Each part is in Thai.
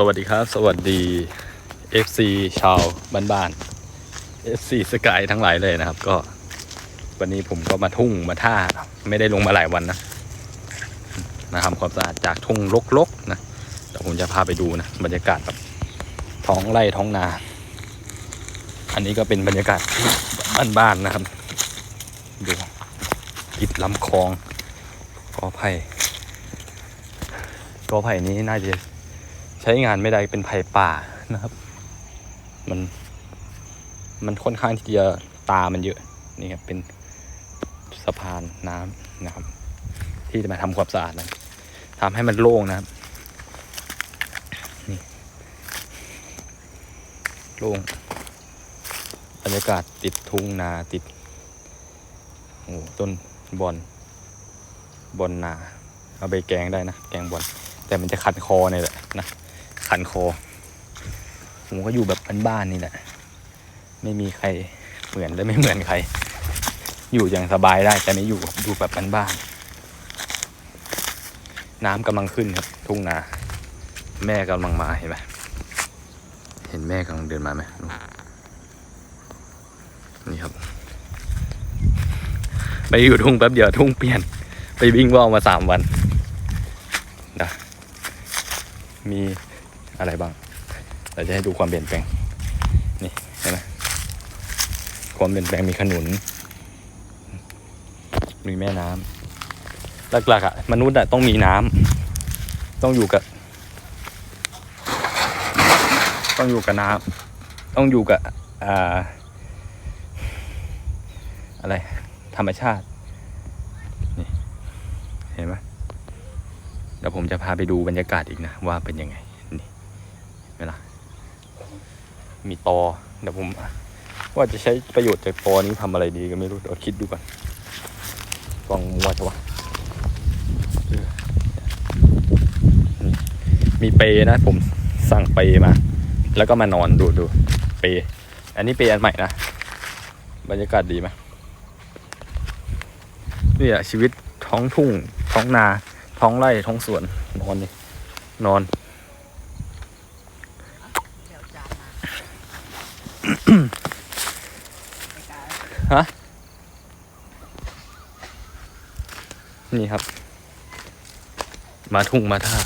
สวัสดีครับ สวัสดี FC ชาวบ้านๆ FC สกายทั้งหลายเลยนะครับ ก็วันนี้ผมก็มาทุ่งมาท่า ไม่ได้ลงมาหลายวันนะมาทำความสะอาดจากทุ่งรกๆนะเดี๋ยวผมจะพาไปดูนะบรรยากาศแบบท้องไร่ท้องนา อันนี้ก็เป็นบรรยากาศบ้านๆนะครับดูกิดลำคลองกอไผ่กอไผ่นี้น่าจะ ช้งานไม่ได้เป็นไผ่ป่านะครับ มันมันค่อนข้างที่จะตามันเยอะนี่ครับเป็นสะพานน้ำนะครับ ที่จะมาทำความสะอาดนะทำให้มันโล่งนะครับนี่โล่งบรรยากาศติดทุ่งนาติดโอ้ต้นบอนบอนนา เอาไปแกงได้นะ แกงบอนแต่มันจะขัดคอเนี่ยแหละนะ ขันคอ ผมก็อยู่แบบบ้านๆนี่แหละ ไม่มีใครเหมือนและไม่เหมือนใคร อยู่อย่างสบายได้แต่ไม่อยู่อยู่แบบบ้านๆน้ำกำลังขึ้นครับ ทุ่งนา แม่กำลังมาเห็นไหมเห็นแม่กำลังเดินมาไหมนี่ครับ ไปอยู่ทุ่งแป๊บเดียวทุ่งเปลี่ยน ไปวิ่งว่าวมาสามวันนะมี อะไรบ้างเราจะให้ดูความเปลี่ยนแปลงนี่เห็นไหมความเปลี่ยนแปลงมีขนุน มีแม่น้ำหลักๆอะมนุษย์อะต้องมีน้ำต้องอยู่กับ ต้องอยู่กับน้ำต้องอยู่กับอ่าอะไร ธรรมชาตินี่เห็นไหมเดี๋ยวผมจะพาไปดูบรรยากาศอีกนะ ว่าเป็นยังไง นี่เวลามีตอเดี๋ยวผม ว่าจะใช้ประโยชน์จากตอนี้ทำอะไรดีก็ไม่รู้เดี๋ยวคิดดูก่อนลองมัวจะวะเออนี่มีเปย์นะผมสั่งเปย์มา แล้วก็มานอนดูดูเปย์อันนี้เปย์อันใหม่นะ บรรยากาศดีไหมนี่อะชีวิตท้องทุ่ง ท้องนา ท้องไร่ท้องสวนนอนนี่นอน เดี๋ยวจานมาไม่กล้า นี่ครับ มาทุ่งมาท่า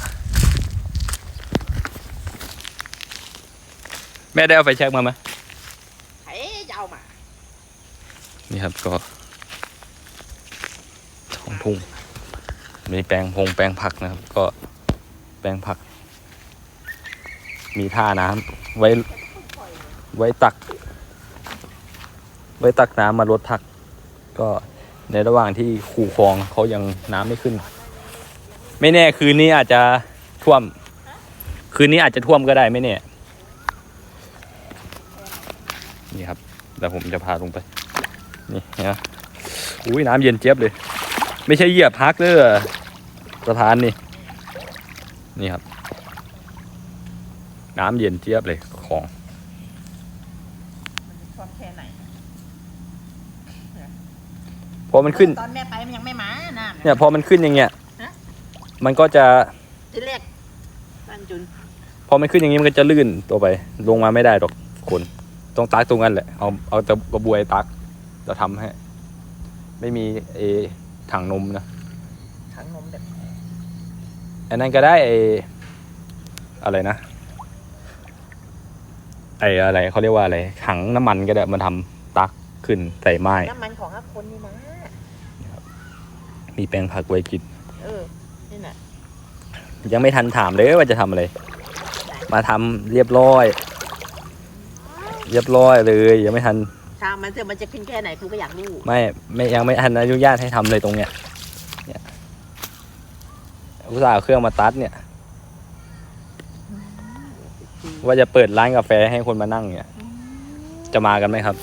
แม่ได้เอาไฟแช็กมาไหมเฮ้ยจะเอามา นี่ครับก็ท้องทุ่ง มีแปลงพงแปลงผักนะครับ ก็แปลงผัก มีท่าน้ำไว้ไว้ตัก ไว้ตักน้ำมาลดผัก ก็ ในระหว่างที่คูคลองเขายังน้ำไม่ขึ้น ไม่แน่คืนนี้อาจจะท่วม คืนนี้อาจจะท่วมก็ได้ไม่แน่นี่ครับเดี๋ยวผมจะพาลงไป นี่นะอุ้ยน้ำเย็นเจี๊ยบเลย ไม่ใช่เหยียบพักเด้อสะพานนี่นี่ครับ น้ำเย็นเจี๊ยบเลยของ พอมันขึ้น ตอนแม่ไปมันยังไม่มาน้ำเนี่ย พอมันขึ้นอย่างเงี้ยฮะมันก็จะ ที่แรกบ้านจุนพอมันขึ้นอย่างงี้มันก็จะลื่นตัวไป ลงมาไม่ได้หรอกคนต้องตักตรงนั้นแหละ เอาเอาตะกระบวยตักจะทำให้ ไม่มีเอถังนมนะถังนมแบบอันนั้นก็ได้ไออะไรนะไออะไรเขาเรียกว่าอะไรถังน้ำมันก็ได้มาทำตักขึ้นใส่ไม้ น้ำมันของอาคนนี่นะ มีแปลงผักไว้กินเออนี่น่ะยังไม่ทันถามเลยว่าจะทำอะไร มาทำเรียบร้อย เรียบร้อยเลย ยังไม่ทันชามมันเถอะมันจะขึ้นแค่ไหนกูก็อยากรู้ไม่ไม่ยังไม่ทันอนุญาตให้ทำเลยตรงเนี้ยเนี่ยอุตส่าห์เอาเครื่องมาตัดเนี่ย ว่าจะเปิดร้านกาแฟให้คนมานั่งเนี่ย จะมากันไหมครับ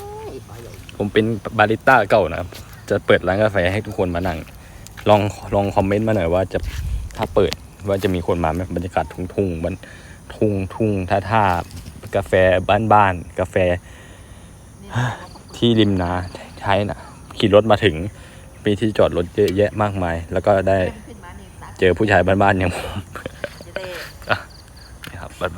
ผมเป็นบาริสต้าเก่านะครับ จะเปิดร้านกาแฟให้ทุกคนมานั่ง ลองลองคอมเมนต์มาหน่อยว่าจะถ้าเปิดว่าจะมีคนมาไหมบรรยากาศทุ่งทุ่งๆมันทุ่งทุ่งท่าท่ากาแฟบ้านบ้านๆกาแฟ ที่ริมนาใช้นะขี่รถมาถึงมีที่จอดรถเยอะแยะมากมาย แล้วก็ได้ขึ้นมานี่ตักเจอผู้ชายบ้านๆอย่างผมจะได้นะครับบ้าน